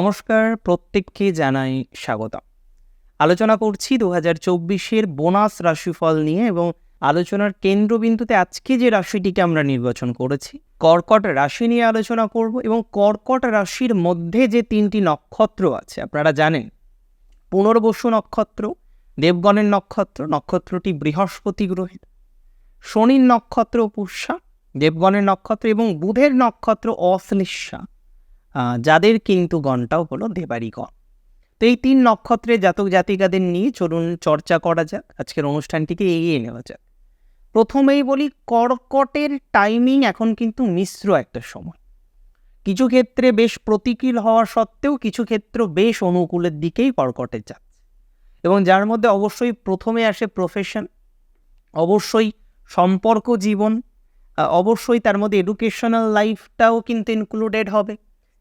নমস্কার, প্রত্যেককে জানাই স্বাগত আলোচনা করছি দু হাজার চব্বিশের বোনাস রাশিফল নিয়ে এবং আলোচনার কেন্দ্রবিন্দুতে আজকে যে রাশিটিকে আমরা নির্বাচন করেছি, কর্কট রাশি নিয়ে আলোচনা করব এবং কর্কট রাশির মধ্যে যে তিনটি নক্ষত্র আছে, আপনারা জানেন, পুনর্বসু নক্ষত্র, দেবগণের নক্ষত্র, নক্ষত্রটি বৃহস্পতি গ্রহের, শনির নক্ষত্র পুষ্যা, দেবগণের নক্ষত্র এবং বুধের নক্ষত্র অশ্লেষা যাদের কিন্তু গণটাও হলো দেবারি গণ তো এই তিন নক্ষত্রে জাতক জাতিকাদের নিয়ে চলুন চর্চা করা যাক, আজকের অনুষ্ঠানটিকে এগিয়ে নেওয়া যাক। প্রথমেই বলি, কর্কটের টাইমিং এখন কিন্তু মিশ্র একটা সময়। কিছু ক্ষেত্রে বেশ প্রতিকূল হওয়া সত্ত্বেও কিছু ক্ষেত্র বেশ অনুকূলের দিকেই কর্কটের যাচ্ছে। এবং যার মধ্যে অবশ্যই প্রথমে আসে প্রফেশন অবশ্যই সম্পর্ক জীবন অবশ্যই তার মধ্যে এডুকেশনাল লাইফটাও কিন্তু ইনক্লুডেড হবে।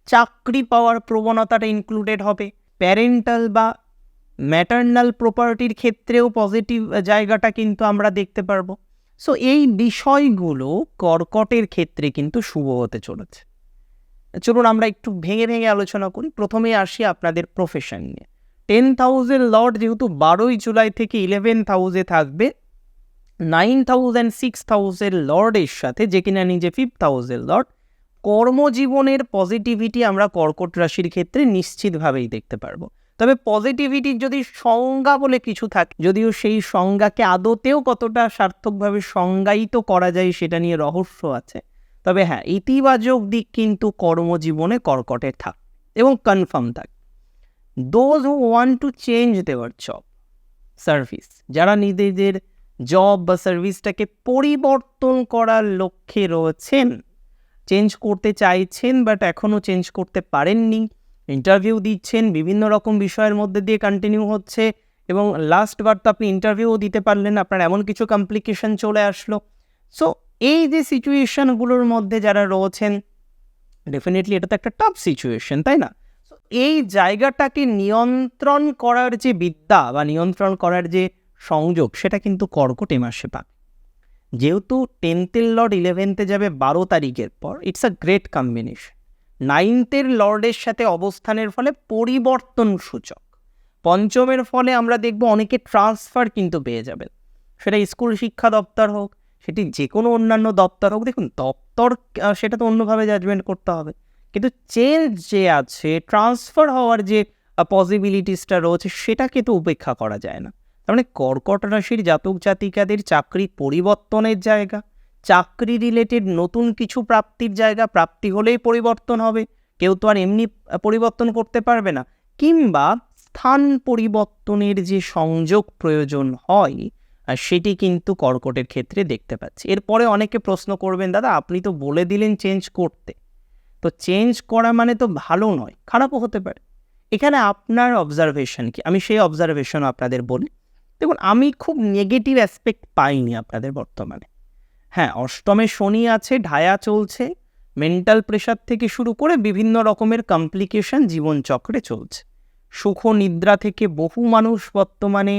চাকরি পাওয়ার প্রবণতাটা ইনক্লুডেড হবে। প্যারেন্টাল বা ম্যাটার্নাল প্রপার্টির ক্ষেত্রেও পজিটিভ জায়গাটা কিন্তু আমরা দেখতে পারব। সো এই বিষয়গুলো কর্কটের ক্ষেত্রে কিন্তু শুভ হতে চলেছে। চলুন আমরা একটু ভেঙে ভেঙে আলোচনা করি। প্রথমে আসি আপনাদের প্রফেশন নিয়ে। টেন থাউজেন্ড লর্ড যেহেতু বারোই জুলাই থেকে ইলেভেন হাউসে থাকবে নাইন থাউজেন্ড সিক্স থাউজেন্ড লর্ডের সাথে যে কিনা নিজে ফিফথ হাউসের লর্ড কর্মজীবনের পজিটিভিটি আমরা কর্কট রাশির ক্ষেত্রে নিশ্চিতভাবেই দেখতে পারব। তবে পজিটিভিটির যদি সংজ্ঞা বলে কিছু থাকে, যদিও সেই সংজ্ঞাকে আদতেও কতটা সার্থকভাবে সংজ্ঞায়িত করা যায় সেটা নিয়ে রহস্য আছে। তবে হ্যাঁ ইতিবাচক দিক কিন্তু কর্মজীবনে কর্কটের থাক এবং কনফার্ম থাক। Those who want to change দেওয়ার জব সার্ভিস যারা নিজেদের জব বা সার্ভিসটাকে পরিবর্তন করার লক্ষ্যে রয়েছেন চেঞ্জ করতে চাইছেন বাট এখনও চেঞ্জ করতে পারেননি। ইন্টারভিউ দিচ্ছেন, বিভিন্ন রকম বিষয়ের মধ্যে দিয়ে কন্টিনিউ হচ্ছে, এবং লাস্ট বার তো আপনি ইন্টারভিউও দিতে পারলেন, আপনার এমন কিছু কমপ্লিকেশন চলে আসলো। সো এই যে সিচুয়েশনগুলোর মধ্যে যারা রয়েছেন ডেফিনেটলি এটা তো একটা টাফ সিচুয়েশন তাই না? এই জায়গাটাকে নিয়ন্ত্রণ করার যে বিদ্যা, বা নিয়ন্ত্রণ করার যে সংযোগ, সেটা কিন্তু কর্কট মাসে পাবে। যেহেতু টেন্থের লর্ড ইলেভেন্থে যাবে বারো তারিখের পর ইটস আ গ্রেট কম্বিনেশন নাইনথের লর্ডের সাথে অবস্থানের ফলে পরিবর্তন সূচক পঞ্চমের ফলে আমরা দেখব অনেকে ট্রান্সফার কিন্তু পেয়ে যাবেন। সেটা স্কুল শিক্ষা দপ্তর হোক, সেটি যে কোনো অন্যান্য দপ্তর হোক, দেখুন দপ্তর সেটা তো অন্যভাবে জাজমেন্ট করতে হবে। কিন্তু চেঞ্জ যে আছে ট্রান্সফার হওয়ার যে পসিবিলিটিসটা রয়েছে, সেটাকে তো উপেক্ষা করা যায় না। মানে কর্কট রাশির জাতক জাতিকাদের চাকরি পরিবর্তনের জায়গা। চাকরি রিলেটেড নতুন কিছু প্রাপ্তির জায়গা, প্রাপ্তি হলেই পরিবর্তন হবে। কেউ তো আর এমনি পরিবর্তন করতে পারবে না। কিংবা স্থান পরিবর্তনের যে সংযোগ প্রয়োজন হয় সেটি কিন্তু কর্কটের ক্ষেত্রে দেখতে পাচ্ছি। এরপরে অনেকে প্রশ্ন করবেন, দাদা, আপনি তো বলে দিলেন চেঞ্জ করতে। তো চেঞ্জ করা মানে তো ভালো নয়, খারাপও হতে পারে। এখানে আপনার অবজারভেশন কি? আমি সেই অবজারভেশন আপনাদের বলি। দেখুন, আমি খুব নেগেটিভ অ্যাসপেক্ট পাইনি আপনাদের বর্তমানে। হ্যাঁ অষ্টমে শনি আছে, ঢায়া চলছে মেন্টাল প্রেশার থেকে শুরু করে বিভিন্ন রকমের কমপ্লিকেশন জীবনচক্রে চলছে। সুখ নিদ্রা থেকে বহু মানুষ বর্তমানে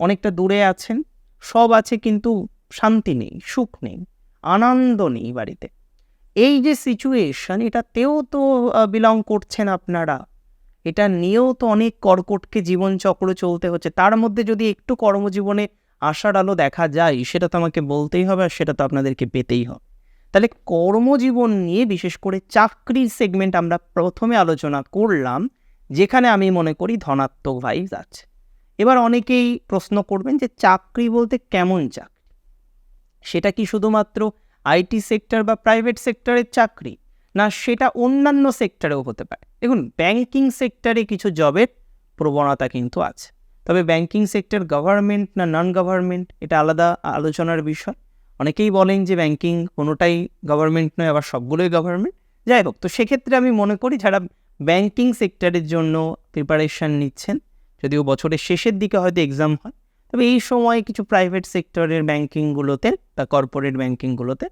অনেকটা দূরে আছেন, সব আছে কিন্তু শান্তি নেই, সুখ নেই, আনন্দ নেই বাড়িতে। এই যে সিচুয়েশন এটাতেও তো বিলং করছেন আপনারা। এটা নিয়েও তো অনেক কর্কটকে জীবনচক্র চলতে হচ্ছে। তার মধ্যে যদি একটু কর্মজীবনে আশার আলো দেখা যায়, সেটা তো আমাকে বলতেই হবে আর সেটা তো আপনাদেরকে পেতেই হবে। তাহলে কর্মজীবন নিয়ে বিশেষ করে চাকরির সেগমেন্ট আমরা প্রথমে আলোচনা করলাম, যেখানে আমি মনে করি ধনাত্মক ভাইবস আছে। এবার অনেকেই প্রশ্ন করবেন যে চাকরি বলতে কেমন চাকরি? সেটা কি শুধুমাত্র আইটি সেক্টর বা প্রাইভেট সেক্টরের চাকরি? না, সেটা অন্যান্য সেক্টরেও হতে পারে। দেখুন ব্যাংকিং সেক্টরে কিছু জবের প্রবণতা কিন্তু আছে। তবে ব্যাংকিং সেক্টর গভর্নমেন্ট না নন গভর্নমেন্ট এটা আলাদা আলোচনার বিষয়। অনেকেই বলেন যে ব্যাংকিং কোনোটাই গভর্নমেন্ট নয়, আবার সবগুলোই গভর্নমেন্ট যাই হোক, তো সেক্ষেত্রে আমি মনে করি যারা ব্যাংকিং সেক্টরের জন্য প্রিপারেশন নিচ্ছেন, যদিও বছরের শেষের দিকে হয়তো এক্সাম হয়, তবে এই সময় কিছু প্রাইভেট সেক্টরের ব্যাংকিংগুলোতে বা কর্পোরেট ব্যাংকিংগুলোতে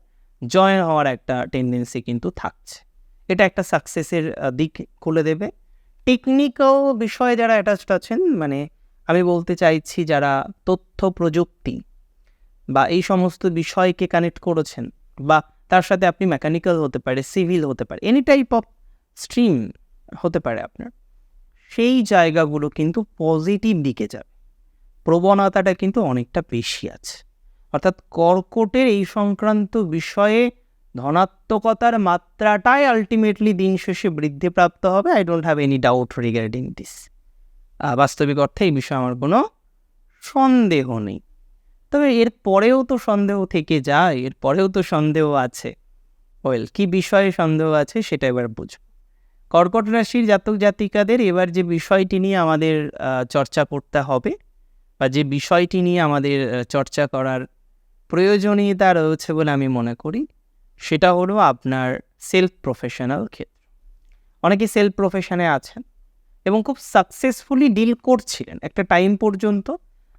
জয়েন হওয়ার একটা টেন্ডেন্সি কিন্তু থাকছে। এটা একটা সাকসেসের দিক খুলে দেবে। টেকনিক্যাল বিষয়ে যারা অ্যাটাচড আছেন মানে আমি বলতে চাইছি যারা তথ্য প্রযুক্তি বা এই সমস্ত বিষয়কে কানেক্ট করেছেন বা তার সাথে আপনি মেকানিক্যাল হতে পারে সিভিল হতে পারে এনি টাইপ অফ স্ট্রিম হতে পারে আপনার, সেই জায়গাগুলো কিন্তু পজিটিভ দিকে যাবে। প্রবণতাটা কিন্তু অনেকটা বেশি আছে। অর্থাৎ কর্কটের এই সংক্রান্ত বিষয়ে ধনাত্মকতার মাত্রাটাই আলটিমেটলি দিন শেষে বৃদ্ধিপ্রাপ্ত হবে। I don't have any doubt regarding this বাস্তবিক অর্থে এই বিষয়ে আমার কোনো সন্দেহ নেই। তবে এর পরেও তো সন্দেহ থেকে যায়, এর পরেও তো সন্দেহ আছে। ওয়েল, কি বিষয়ে সন্দেহ আছে সেটা এবার বুঝব। কর্কট রাশির জাতক জাতিকাদের এবার যে বিষয়টি নিয়ে আমাদের চর্চা করতে হবে বা যে বিষয়টি নিয়ে আমাদের চর্চা করার প্রয়োজনীয়তা রয়েছে বলে আমি মনে করি। সেটা হলো আপনার সেলফ প্রফেশনাল ক্ষেত্র। অনেকে সেলফ প্রফেশনে আছেন এবং খুব সাকসেসফুলি ডিল করছিলেন। একটা টাইম পর্যন্ত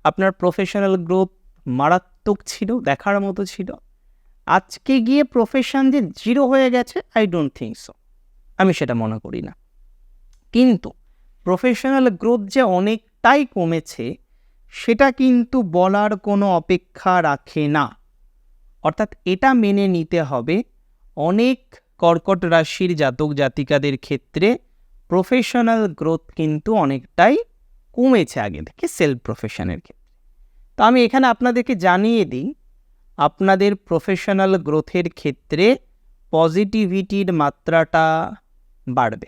আপনার প্রফেশনাল গ্রোথ মারাত্মক ছিল, দেখার মতো ছিল। আজকে গিয়ে প্রফেশন যে জিরো হয়ে গেছে আই ডোন্ট থিঙ্ক সো আমি সেটা মনে করি না। কিন্তু প্রফেশনাল গ্রোথ যে অনেকটাই কমেছে সেটা কিন্তু বলার কোনো অপেক্ষা রাখে না। অর্থাৎ এটা মেনে নিতে হবে, অনেক কর্কট রাশির জাতক জাতিকাদের ক্ষেত্রে প্রফেশনাল গ্রোথ কিন্তু অনেকটাই কমেছে আগে থেকে সেলফ প্রফেশনের ক্ষেত্রে। তো আমি এখানে আপনাদেরকে জানিয়ে দিই, আপনাদের প্রফেশনাল গ্রোথের ক্ষেত্রে পজিটিভিটির মাত্রাটা বাড়বে।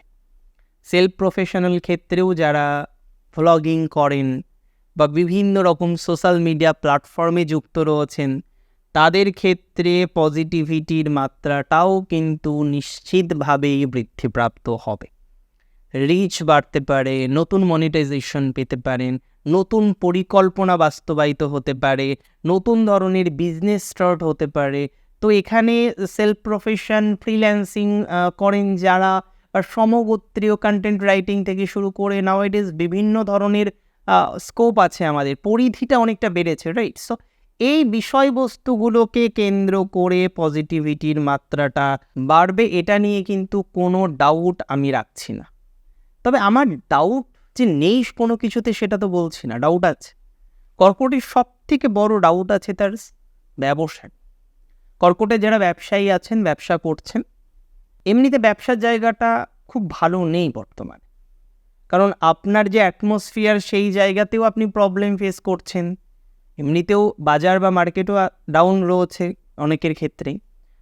সেলফ প্রফেশনাল ক্ষেত্রেও যারা ভ্লগিং করেন বা বিভিন্ন রকম সোশ্যাল মিডিয়া প্ল্যাটফর্মে যুক্ত রয়েছেন, তাদের ক্ষেত্রে পজিটিভিটির মাত্রাটাও কিন্তু নিশ্চিতভাবেই বৃদ্ধিপ্রাপ্ত হবে। রিচ বাড়তে পারে, নতুন মনিটাইজেশন পেতে পারেন, নতুন পরিকল্পনা বাস্তবায়িত হতে পারে, নতুন ধরনের বিজনেস স্টার্ট হতে পারে। তো এখানে সেলফ প্রফেশন ফ্রিল্যান্সিং করেন যারা, বা সমগোত্রীয় কন্টেন্ট রাইটিং থেকে শুরু করে নাওয়াইডেজ বিভিন্ন ধরনের স্কোপ আছে আমাদের, পরিধিটা অনেকটা বেড়েছে রাইট সো এই বিষয়বস্তুগুলোকে কেন্দ্র করে পজিটিভিটির মাত্রাটা বাড়বে, এটা নিয়ে কিন্তু কোনো ডাউট আমি রাখছি না। তবে আমার ডাউট যে নেই কোনো কিছুতে সেটা তো বলছি না ডাউট আছে। কর্কটের সব থেকে বড় ডাউট আছে তার ব্যবসা কর্কটে যারা ব্যবসায়ী আছেন, ব্যবসা করছেন, এমনিতে ব্যবসার জায়গাটা খুব ভালো নেই বর্তমানে। কারণ আপনার যে অ্যাটমসফিয়ার সেই জায়গাতেও আপনি প্রবলেম ফেস করছেন। এমনিতেও বাজার বা মার্কেটও ডাউন রয়েছে অনেকের ক্ষেত্রেই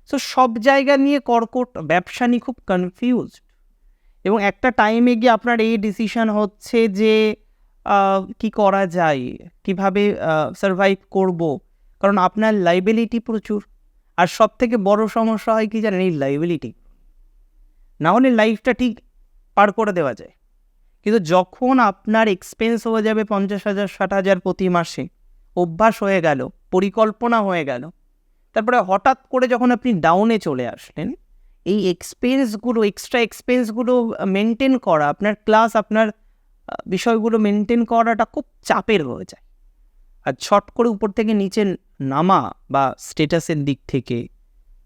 সো সব জায়গা নিয়ে কর্কট, ব্যবসা নিয়ে খুব কনফিউজড এবং একটা টাইমে গিয়ে আপনার এই ডিসিশন হচ্ছে যে কি করা যায়? কীভাবে সার্ভাইভ করব? কারণ আপনার লাইবিলিটি প্রচুর। আর সব থেকে বড় সমস্যা হয় কি জানেন? এই লাইবিলিটি না হলে লাইফটা ঠিক পার করে দেওয়া যায়। কিন্তু যখন আপনার এক্সপেন্স হয়ে যাবে পঞ্চাশ হাজার, ষাট হাজার প্রতি মাসে, অভ্যাস হয়ে গেল, পরিকল্পনা হয়ে গেল, তারপরে হঠাৎ করে যখন আপনি ডাউনে চলে আসলেন, এই এক্সপেন্সগুলো এক্সট্রা এক্সপেন্সগুলো মেনটেন করা, আপনার ক্লাস আপনার বিষয়গুলো মেনটেন করাটা খুব চাপের হয়ে যায়। আর ছট করে উপর থেকে নিচে নামা বা স্টেটাসের দিক থেকে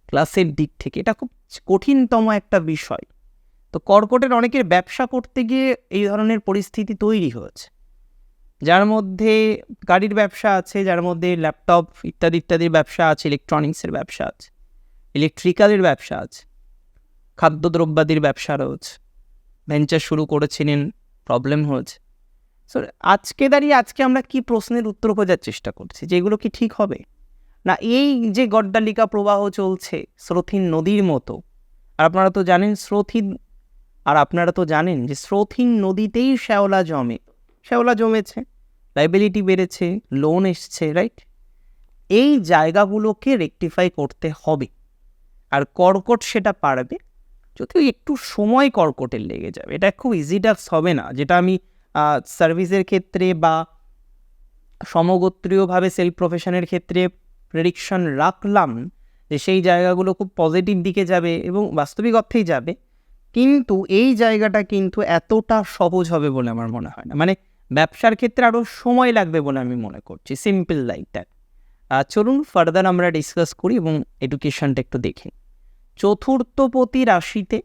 ক্লাসের দিক থেকে, এটা খুব কঠিনতম একটা বিষয়। তো কর্কটের অনেকের ব্যবসা করতে গিয়ে এই ধরনের পরিস্থিতি তৈরি হয়েছে। যার মধ্যে গাড়ির ব্যবসা আছে, যার মধ্যে ল্যাপটপ ইত্যাদি ইত্যাদির ব্যবসা আছে, ইলেকট্রনিক্সের ব্যবসা আছে, ইলেকট্রিক্যালের ব্যবসা আছে, খাদ্যদ্রব্যাদির ব্যবসা রয়েছে, ভেঞ্চার শুরু করেছিলেন, প্রবলেম হয়েছে। সো আজকে দাঁড়িয়ে আজকে আমরা কি প্রশ্নের উত্তর খোঁজার চেষ্টা করছি, যে এগুলো কি ঠিক হবে? না, এই যে গড্ডালিকা প্রবাহ চলছে স্রোথিন নদীর মতো, আর আপনারা তো জানেন স্রোথিন আর আপনারা তো জানেন যে স্রোথিন নদীতেই শ্যাওলা জমে। শ্যাওলা জমেছে লাইবিলিটি বেড়েছে লোন এসছে রাইট এই জায়গাগুলোকে রেকটিফাই করতে হবে। আর কর্কট সেটা পারবে যদিও একটু সময় কর্কটের লেগে যাবে। এটা খুব ইজি টাস্ক হবে না। যেটা আমি সার্ভিসের ক্ষেত্রে বা সমগোত্রীয়ভাবে সেলফ প্রফেশনের ক্ষেত্রে প্রেডিকশন রাখলাম যে সেই জায়গাগুলো খুব পজিটিভ দিকে যাবে এবং বাস্তবিক অর্থেই যাবে। কিন্তু এই জায়গাটা কিন্তু এতটা সহজ হবে বলে আমার মনে হয় না। মানে ব্যবসার ক্ষেত্রে আরও সময় লাগবে বলে আমি মনে করছি সিম্পল লাইক দ্যাট চলুন ফার্দার আমরা ডিসকাস করি এবং এডুকেশনটা একটু দেখি। চতুর্থপতি রাশিতে,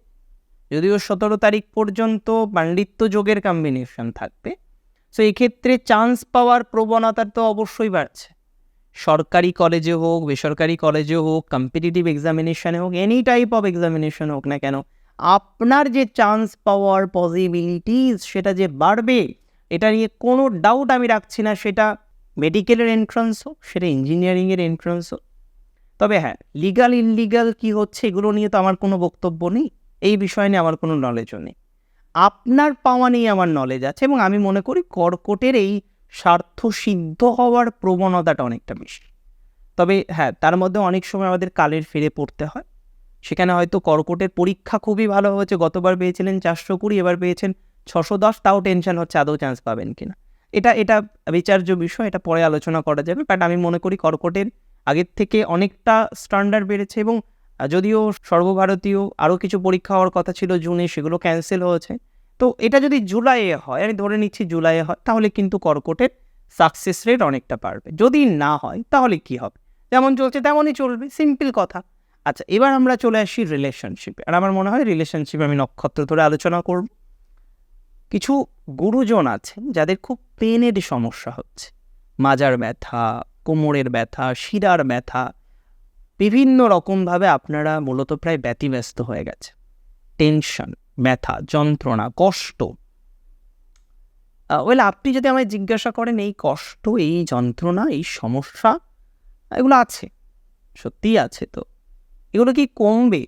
যদিও সতেরো তারিখ পর্যন্ত পাণ্ডিত্য যোগের কম্বিনেশন থাকবে সো এক্ষেত্রে চান্স পাওয়ার প্রবণতা তো অবশ্যই বাড়ছে। সরকারি কলেজে হোক, বেসরকারি কলেজে হোক কম্পিটিটিভ এক্সামিনেশনে হোক এনি টাইপ অফ এক্সামিনেশন হোক না কেন আপনার যে চান্স পাওয়ার পসিবিলিটিস সেটা যে বাড়বে, এটা নিয়ে কোনো ডাউট আমি রাখছি না। সেটা মেডিকেলের এন্ট্রান্স হোক, সেটা ইঞ্জিনিয়ারিংয়ের এন্ট্রান্স হোক। তবে হ্যাঁ লিগাল ইনলিগাল কি হচ্ছে, এগুলো নিয়ে তো আমার কোনো বক্তব্য নেই। এই বিষয় নিয়ে আমার কোনো নলেজও নেই। আপনার পাওয়া নিয়ে আমার নলেজ আছে এবং আমি মনে করি কর্কটের এই স্বার্থ সিদ্ধ হওয়ার প্রবণতাটা অনেকটা বেশি। তবে হ্যাঁ তার মধ্যে অনেক সময় আমাদের কালের ফিরে পড়তে হয়। সেখানে হয়তো কর্কটের পরীক্ষা খুবই ভালো হয়েছে, গতবার পেয়েছিলেন চারশো কুড়ি, এবার পেয়েছেন ছশো দশ, তাও টেনশন হচ্ছে, আদৌ চান্স পাবেন কিনা। এটা এটা বিচার্য বিষয়, এটা পরে আলোচনা করা যাবে বাট আমি মনে করি কর্কটের আগের থেকে অনেকটা স্ট্যান্ডার্ড বেড়েছে এবং যদিও সর্বভারতীয় আরও কিছু পরীক্ষা হওয়ার কথা ছিল জুনে, সেগুলো ক্যান্সেল হয়েছে। তো এটা যদি জুলাইয়ে হয়, আমি ধরে নিচ্ছি জুলাইয়ে হয়, তাহলে কিন্তু কর্কটের সাকসেস রেট অনেকটা বাড়বে। যদি না হয়, তাহলে কি হবে? যেমন চলছে, তেমনই চলবে সিম্পল কথা। আচ্ছা এবার আমরা চলে আসি রিলেশনশিপে আর আমার মনে হয় রিলেশনশিপে আমি নক্ষত্র ধরে আলোচনা করব। কিছু গুরুজন আছেন যাদের খুব পেনের সমস্যা হচ্ছে। মাজার ব্যথা, কোমরের ব্যথা, শিরার ব্যথা, বিভিন্ন রকমভাবে আপনারা মূলত প্রায় ব্যতিব্যস্ত হয়ে গেছে টেনশন ব্যথা, যন্ত্রণা, কষ্ট। ওয়েল আপনি যদি আমায় জিজ্ঞাসা করেন, এই কষ্ট, এই যন্ত্রণা, এই সমস্যা, এগুলো আছে, সত্যিই আছে তো। এগুলো কি কমবে?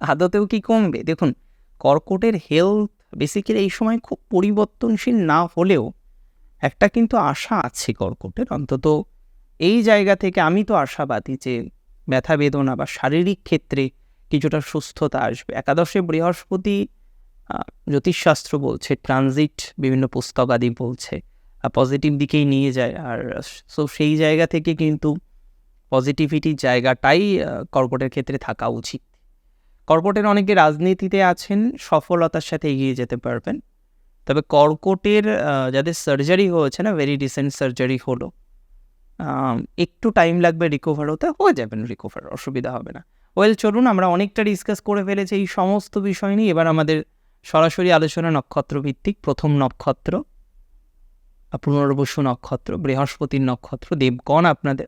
আদতেও কি কমবে? দেখুন, কর্কটের হেলথ বেসিক্যালি এই সময় খুব পরিবর্তনশীল না হলেও একটা কিন্তু আশা আছে কর্কটের। অন্তত এই জায়গা থেকে আমি তো আশাবাদী যে ব্যথা বেদনা বা শারীরিক ক্ষেত্রে কিছুটা সুস্থতা আসবে। একাদশে বৃহস্পতি জ্যোতিষশাস্ত্র বলছে ট্রানজিট বিভিন্ন পুস্তক আদি বলছে পজিটিভ দিকেই নিয়ে যায়। আর সো সেই জায়গা থেকে কিন্তু পজিটিভিটির জায়গাটাই কর্কটের ক্ষেত্রে থাকা উচিত। কর্কটের অনেকে রাজনীতিতে আছেন, সফলতার সাথে এগিয়ে যেতে পারবেন। তবে কর্কটের যাদের সার্জারি হয়েছে না ভেরি রিসেন্ট সার্জারি হলো একটু টাইম লাগবে রিকভার হতে, হয়ে যাবেন রিকভার অসুবিধা হবে না। ওয়েল চলুন আমরা অনেকটা ডিসকাস করে ফেলেছি এই সমস্ত বিষয় নিয়ে। এবার আমাদের সরাসরি আলোচনা নক্ষত্র ভিত্তিক প্রথম নক্ষত্র, পুনর্বসু নক্ষত্র, বৃহস্পতির নক্ষত্র, দেবগণ আপনাদের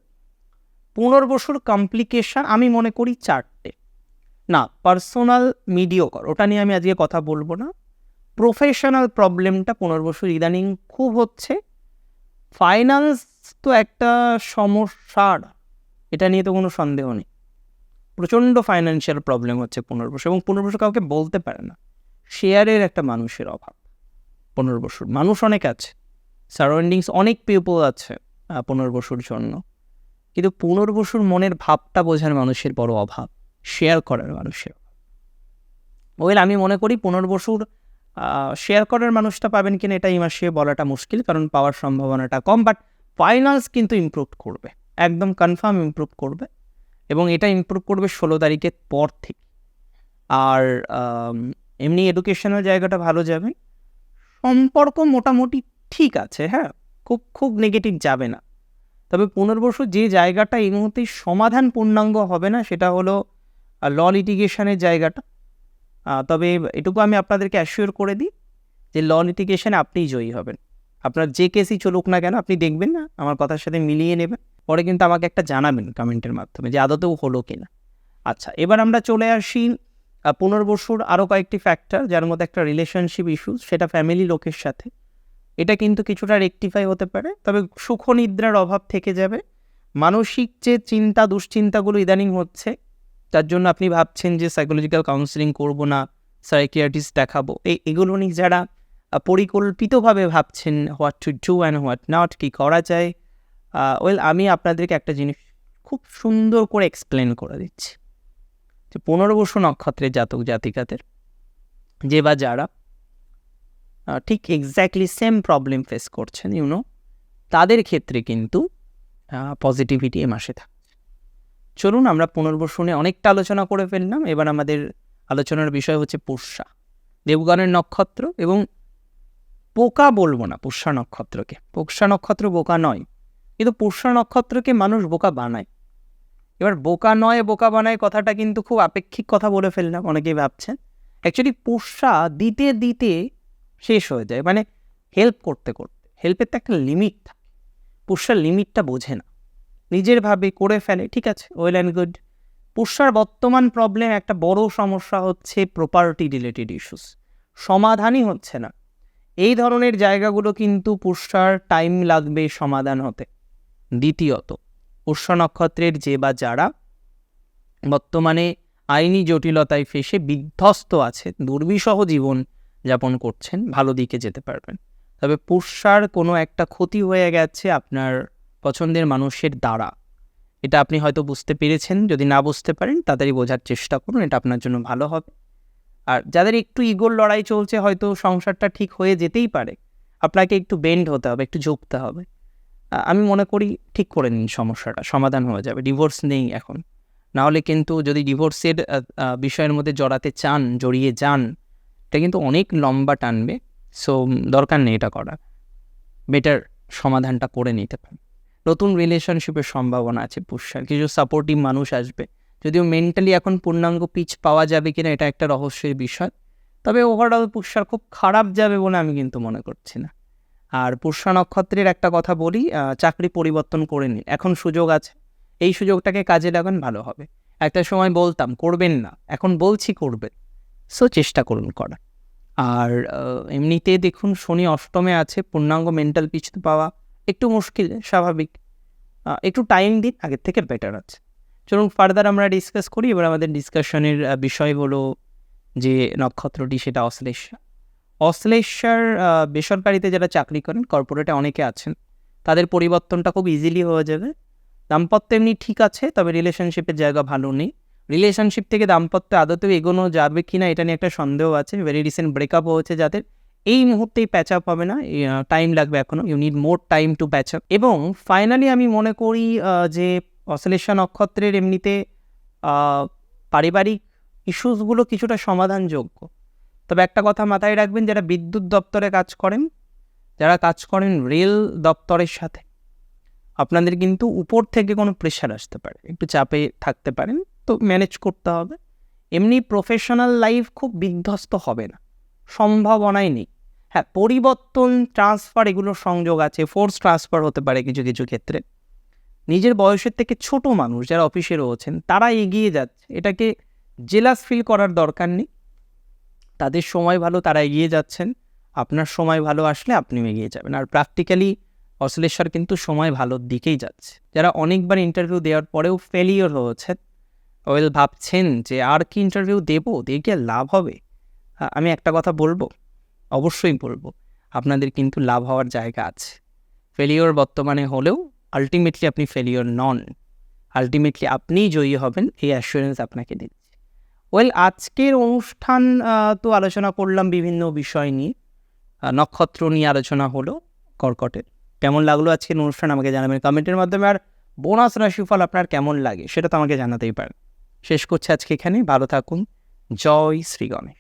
পুনর্বসুর কমপ্লিকেশান আমি মনে করি চারটে। না পার্সোনাল মিডিওকর ওটা নিয়ে আমি আজকে কথা বলব না। প্রফেশনাল প্রবলেমটা পুনর্বসুর ইদানিং খুব হচ্ছে। ফাইন্যান্স তো একটা সমস্যার এটা নিয়ে তো কোনো সন্দেহ নেই। প্রচণ্ড ফাইন্যান্সিয়াল প্রবলেম হচ্ছে পুনর্বসু এবং পুনর্বসু কাউকে বলতে পারে না। শেয়ারের একটা মানুষের অভাব পুনর্বসুর। মানুষ অনেক আছে সারাউন্ডিংস অনেক পিপল আছে পুনর্বসুর জন্য। কিন্তু পুনর্বসুর মনের ভাবটা বোঝার মানুষের বড় অভাব শেয়ার করার মানুষের ওয়েল আমি মনে করি পুনর্বসুর শেয়ার করার মানুষটা পাবেন কিনা এটা এই মাসে বলাটা মুশকিল, কারণ পাওয়ার সম্ভাবনাটা কম বাট ফাইন্যান্স কিন্তু ইমপ্রুভ করবে, একদম কনফার্ম ইমপ্রুভ করবে, এবং এটা ইম্প্রুভ করবে ষোলো তারিখের পর থেকে। আর এমনি এডুকেশনাল জায়গাটা ভালো যাবে, সম্পর্ক মোটামুটি ঠিক আছে হ্যাঁ খুব খুব নেগেটিভ যাবে না। তবে পুনর্বসু যে জায়গাটা এই মুহূর্তে সমাধান পূর্ণাঙ্গ হবে না, সেটা হলো ল লিটিগেশনের জায়গাটা। তবে এটুকু আমি আপনাদেরকে অ্যাসিওর করে দিই যে ল লিটিগেশনে আপনিই জয়ী হবেন। আপনার যে কেসই চলুক না কেন, আপনি দেখবেন না, আমার কথার সাথে মিলিয়ে নেবেন। পরে কিন্তু আমাকে একটা জানাবেন কমেন্টের মাধ্যমে যে আদতেও হলো কিনা। আচ্ছা এবার আমরা চলে আসি পুনর্বসুর আরও কয়েকটি ফ্যাক্টর যার মধ্যে একটা রিলেশনশিপ ইস্যুস সেটা ফ্যামিলি লোকের সাথে। এটা কিন্তু কিছুটা রেকটিফাই হতে পারে। তবে সুখ নিদ্রার অভাব থেকে যাবে। মানসিক যে চিন্তা, দুশ্চিন্তাগুলো ইদানিং হচ্ছে, তার জন্য আপনি ভাবছেন যে সাইকোলজিক্যাল কাউন্সিলিং করব না সাইকিয়াট্রিস্ট দেখাবো। এই এগুলো নিয়ে যারা পরিকল্পিতভাবে ভাবছেন what to do and what not কী করা যায় ওয়েল আমি আপনাদেরকে একটা জিনিস খুব সুন্দর করে এক্সপ্লেন করে দিচ্ছি। যে পুনর্বসু নক্ষত্রের জাতক জাতিকাদের যে বা যারা ঠিক এক্স্যাক্টলি সেম প্রবলেম ফেস করছেন ইউনো তাদের ক্ষেত্রে কিন্তু পজিটিভিটি এ মাসে থাকছে চলুন আমরা পুনর্বসনে অনেকটা আলোচনা করে ফেললাম। এবার আমাদের আলোচনার বিষয় হচ্ছে পুষ্যা, দেবগণের নক্ষত্র এবং পোকা বলব না, পুষ্যা নক্ষত্রকে। পোষা নক্ষত্র বোকা নয়, কিন্তু পুষ্যা নক্ষত্রকে মানুষ বোকা বানায়। এবার বোকা নয়, বোকা বানায় কথাটা কিন্তু খুব আপেক্ষিক কথা বলে ফেললাম, অনেকেই ভাবছেন। অ্যাকচুয়ালি পুষ্যা দিতে দিতে শেষ হয়ে যায়। মানে হেল্প করতে করতে হেল্পের তো একটা লিমিট থাকে। পুষ্যার লিমিটটা বোঝে না। নিজের ভাবে করে ফেলে, ঠিক আছে ওয়েল অ্যান্ড গুড পুষ্যার বর্তমান প্রবলেম একটা বড় সমস্যা হচ্ছে প্রপার্টি রিলেটেড ইস্যুস সমাধানই হচ্ছে না। এই ধরনের জায়গাগুলো কিন্তু পুষ্যার টাইম লাগবে সমাধান হতে। দ্বিতীয়ত পুষ্য নক্ষত্রের যে বা যারা বর্তমানে আইনি জটিলতায় ফেসে বিধ্বস্ত আছে, দুর্বিষহ জীবন যাপন করছেন, ভালো দিকে যেতে পারবেন। তবে পুষ্যার কোনো একটা ক্ষতি হয়ে গেছে আপনার পছন্দের মানুষের দ্বারা। এটা আপনি হয়তো বুঝতে পেরেছেন, যদি না বুঝতে পারেন, তাড়াতাড়ি বোঝার চেষ্টা করুন, এটা আপনার জন্য ভালো হবে। আর যাদের একটু ইগোর লড়াই চলছে, হয়তো সংসারটা ঠিক হয়ে যেতেই পারে। আপনাকে একটু বেন্ড হতে হবে, একটু ঝুঁকতে হবে। আমি মনে করি ঠিক করে নিন সমস্যাটা, সমাধান হয়ে যাবে ডিভোর্স নেই এখন। নাহলে কিন্তু যদি ডিভোর্সের বিষয়ের মধ্যে জড়াতে চান, জড়িয়ে যান এটা কিন্তু অনেক লম্বা টানবে সো দরকার নেই এটা করা বেটার সমাধানটা করে নিতে পারেন নতুন রিলেশনশিপের সম্ভাবনা আছে পুষ্যার কিছু সাপোর্টিভ মানুষ আসবে। যদিও মেন্টালি এখন পূর্ণাঙ্গ পিচ পাওয়া যাবে কিনা এটা একটা রহস্যের বিষয়। তবে ওভারঅল পুষ্যার খুব খারাপ যাবে বলে আমি কিন্তু মনে করছি না। আর পুষ্যা নক্ষত্রের একটা কথা বলি চাকরি পরিবর্তন করে নিন এখন সুযোগ আছে। এই সুযোগটাকে কাজে লাগান, ভালো হবে। একটা সময় বলতাম, করবেন না। এখন বলছি, করবেন। সো চেষ্টা করুন করা আর এমনিতে দেখুন শনি অষ্টমে আছে, পূর্ণাঙ্গ মেন্টাল পিচ পাওয়া একটু মুশকিল, স্বাভাবিক। একটু টাইম দিন, আগের থেকে বেটার আছে। চলুন ফার্দার আমরা ডিসকাস করি, এবার আমাদের ডিসকাশনের বিষয় হলো যে নক্ষত্রটি সেটা অশ্লেষা অশ্লেষার বেসরকারিতে যারা চাকরি করেন কর্পোরেটে অনেকে আছেন, তাদের পরিবর্তনটা খুব ইজিলি হয়ে যাবে। দাম্পত্য এমনি ঠিক আছে, তবে রিলেশনশিপের জায়গা ভালো নেই। রিলেশনশিপ থেকে দাম্পত্য আদতেও এগোনো যাবে কি না এটা নিয়ে একটা সন্দেহ আছে ভেরি রিসেন্ট ব্রেকআপ হয়েছে যাদের। এই মুহূর্তেই প্যাচ আপ হবে না টাইম লাগবে এখনও you need more time to patch up এবং ফাইনালি আমি মনে করি যে অশ্লেষা নক্ষত্রের এমনিতে পারিবারিক ইস্যুসগুলো কিছুটা সমাধানযোগ্য। তবে একটা কথা মাথায় রাখবেন, যারা বিদ্যুৎ দপ্তরে কাজ করেন, যারা কাজ করেন রেল দপ্তরের সাথে, আপনাদের কিন্তু উপর থেকে কোনো প্রেশার আসতে পারে, একটু চাপে থাকতে পারেন। তো ম্যানেজ করতে হবে। এমনি প্রফেশনাল লাইফ খুব বিধ্বস্ত হবে না। সম্ভাবনাই নেই। হ্যাঁ পরিবর্তন ট্রান্সফার এগুলোর সংযোগ আছে ফোর্স ট্রান্সফার হতে পারে কিছু কিছু ক্ষেত্রে। নিজের বয়সের থেকে ছোট মানুষ যারা অফিসে রয়েছেন, তারা এগিয়ে যাচ্ছে। এটাকে জেলাস ফিল করার দরকার নেই। তাদের সময় ভালো, তারা এগিয়ে যাচ্ছেন। আপনার সময় ভালো আসলে আপনিও এগিয়ে যাবেন। আর প্র্যাকটিক্যালি অশ্লেশ্বর কিন্তু সময় ভালোর দিকেই যাচ্ছে। যারা অনেকবার ইন্টারভিউ দেওয়ার পরেও ফেলিওর হয়েছেন ওয়েল ভাবছেন যে আর কি ইন্টারভিউ দেবো? কি লাভ হবে? আমি একটা কথা বলব? অবশ্যই বলব। আপনাদের কিন্তু লাভ হওয়ার জায়গা আছে। ফেলিওর বর্তমানে হলেও আলটিমেটলি আপনি ফেলিওর নন। আলটিমেটলি আপনিই জয়ী হবেন, এই অ্যাসুরেন্স আপনাকে দিচ্ছি। ওয়েল, আজকের অনুষ্ঠান তো আলোচনা করলাম বিভিন্ন বিষয় নিয়ে। নক্ষত্র নিয়ে আলোচনা হলো কর্কটের কেমন লাগল আজকের অনুষ্ঠান? আমাকে জানাবেন কমেন্টের মাধ্যমে। আর বোনাস রাশিফল আপনার কেমন লাগে? সেটা তো আমাকে জানাতেই পারেন। শেষ করছি আজকে এখানে ভালো থাকুন। জয় শ্রী গণেশ।